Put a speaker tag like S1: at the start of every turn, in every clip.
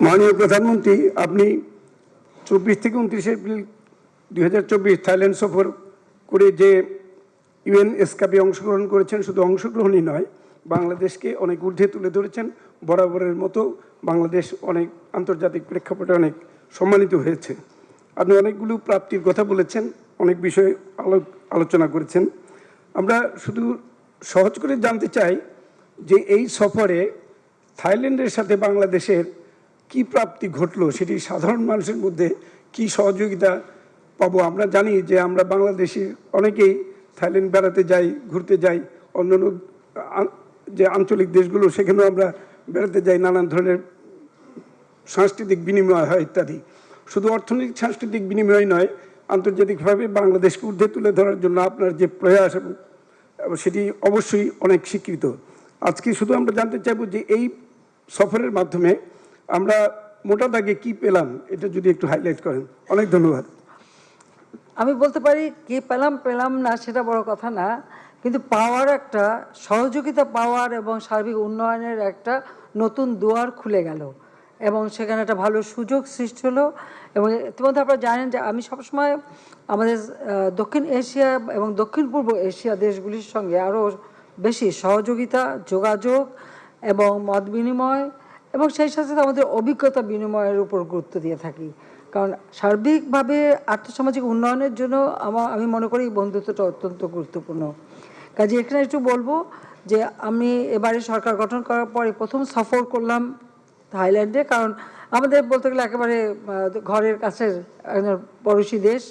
S1: মাননীয় প্রধানমন্ত্রী, আপনি চব্বিশ থেকে উনত্রিশে এপ্রিল দুই হাজার চব্বিশ থাইল্যান্ড সফর করে যে ইউএন এসকাপে অংশগ্রহণ করেছেন, শুধু অংশগ্রহণই নয়, বাংলাদেশকে অনেক ঊর্ধ্বে তুলে ধরেছেন। বরাবরের মতো বাংলাদেশ অনেক আন্তর্জাতিক প্রেক্ষাপটে অনেক সম্মানিত হয়েছে। আপনি অনেকগুলো প্রাপ্তির কথা বলেছেন, অনেক বিষয়ে আলো- আলোচনা করেছেন। আমরা শুধু সহজ করে জানতে চাই যে এই সফরে থাইল্যান্ডের সাথে বাংলাদেশের কি প্রাপ্তি ঘটলো? সেটি সাধারণ মানুষের মধ্যে কি সহযোগিতা পাবো? আমরা জানি যে আমরা বাংলাদেশি অনেকেই থাইল্যান্ড বেড়াতে যাই, ঘুরতে যাই, অন্যান্য যে আঞ্চলিক দেশগুলো, সেখানেও আমরা বেড়াতে যাই, নানান ধরনের সাংস্কৃতিক বিনিময় হয় ইত্যাদি। শুধু অর্থনৈতিক সাংস্কৃতিক বিনিময় নয়, আন্তর্জাতিকভাবে বাংলাদেশকে ঊর্ধ্বে তুলে ধরার জন্য আপনার যে প্রয়াস সেটি অবশ্যই অনেক স্বীকৃত। আজকে শুধু আমরা জানতে চাইব যে এই সফরের মাধ্যমে আমরা মোটা দাগে কি পেলাম, এটা যদি একটু হাইলাইট করেন। অনেক ধন্যবাদ।
S2: আমি বলতে পারি, কি পেলাম পেলাম না, সেটা বড় কথা না। কিন্তু পাওয়ার একটা, সহযোগিতা পাওয়ার এবং সার্বিক উন্নয়নের একটা নতুন দুয়ার খুলে গেল। এবং সেখানে একটা ভালো সুযোগ সৃষ্টি হলো। এবং ইতিমধ্যে আপনারা জানেন যে আমি সবসময় আমাদের দক্ষিণ এশিয়া এবং দক্ষিণ পূর্ব এশিয়া দেশগুলির সঙ্গে আরও বেশি সহযোগিতা, যোগাযোগ এবং মত বিনিময় এবং সেই সাথে আমাদের অভিজ্ঞতা বিনিময়ের উপর গুরুত্ব দিয়ে থাকি। কারণ সার্বিকভাবে আর্থসামাজিক উন্নয়নের জন্য আমার আমি মনে করি বন্ধুত্বটা অত্যন্ত গুরুত্বপূর্ণ। কাজে এখানে একটু বলব যে আমি এবারে সরকার গঠন করার পরে প্রথম সফর করলাম থাইল্যান্ডে, কারণ আমাদের বলতে গেলে একেবারে ঘরের কাছের পড়োশী দেশ।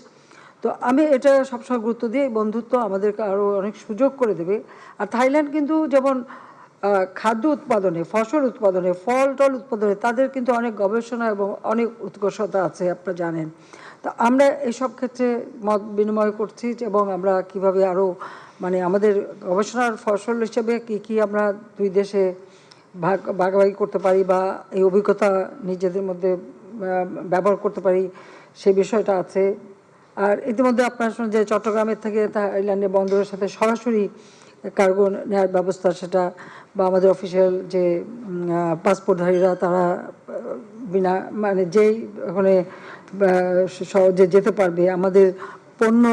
S2: তো আমি এটা সবসময় গুরুত্ব এই বন্ধুত্ব আমাদেরকে আরও অনেক সুযোগ করে দেবে। আর থাইল্যান্ড কিন্তু যেমন খাদ্য উৎপাদনে, ফসল উৎপাদনে, ফল, টল উৎপাদনে তাদের কিন্তু অনেক গবেষণা এবং অনেক উৎকর্ষতা আছে, আপনারা জানেন। তো আমরা এইসব ক্ষেত্রে মত বিনিময় করছি এবং আমরা কীভাবে আরও মানে আমাদের গবেষণার ফসল হিসেবে কি কি আমরা দুই দেশে ভাগ, ভাগাভাগি করতে পারি বা এই অভিজ্ঞতা নিজেদের মধ্যে ব্যবহার করতে পারি, সে বিষয়টা আছে। আর ইতিমধ্যে আপনার শুনে যে চট্টগ্রামের থেকে থাইল্যান্ডের বন্দরের সাথে সরাসরি কার্গো নেওয়ার ব্যবস্থা সেটা বা আমাদের অফিসিয়াল যে পাসপোর্টধারীরা তারা, বিনা মানে যেই ওখানে সহজে যেতে পারবে, আমাদের পণ্য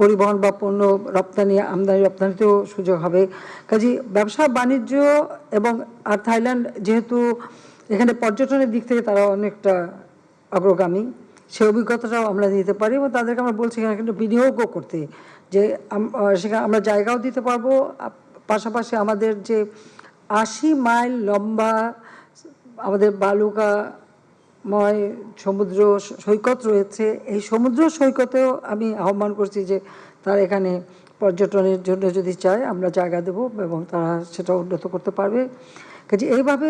S2: পরিবহন বা পণ্য রপ্তানি, আমদানি রপ্তানিতেও সুযোগ হবে। কাজে ব্যবসা, বাণিজ্য এবং, আর থাইল্যান্ড যেহেতু এখানে পর্যটনের দিক থেকে তারা অনেকটা অগ্রগামী। সেই অভিজ্ঞতাটাও আমরা দিতে পারি এবং তাদেরকে আমরা বলছি এখানে কিন্তু বিনিয়োগও করতে, যে সেখানে আমরা জায়গাও দিতে পারব। পাশাপাশি আমাদের যে আশি মাইল লম্বা আমাদের বালুকাময় সমুদ্র সৈকত রয়েছে, এই সমুদ্র সৈকতেও আমি আহ্বান করছি যে তারা এখানে পর্যটনের জন্য যদি চায় আমরা জায়গা দেব এবং তারা সেটা উন্নত করতে পারবে। কাজে এইভাবে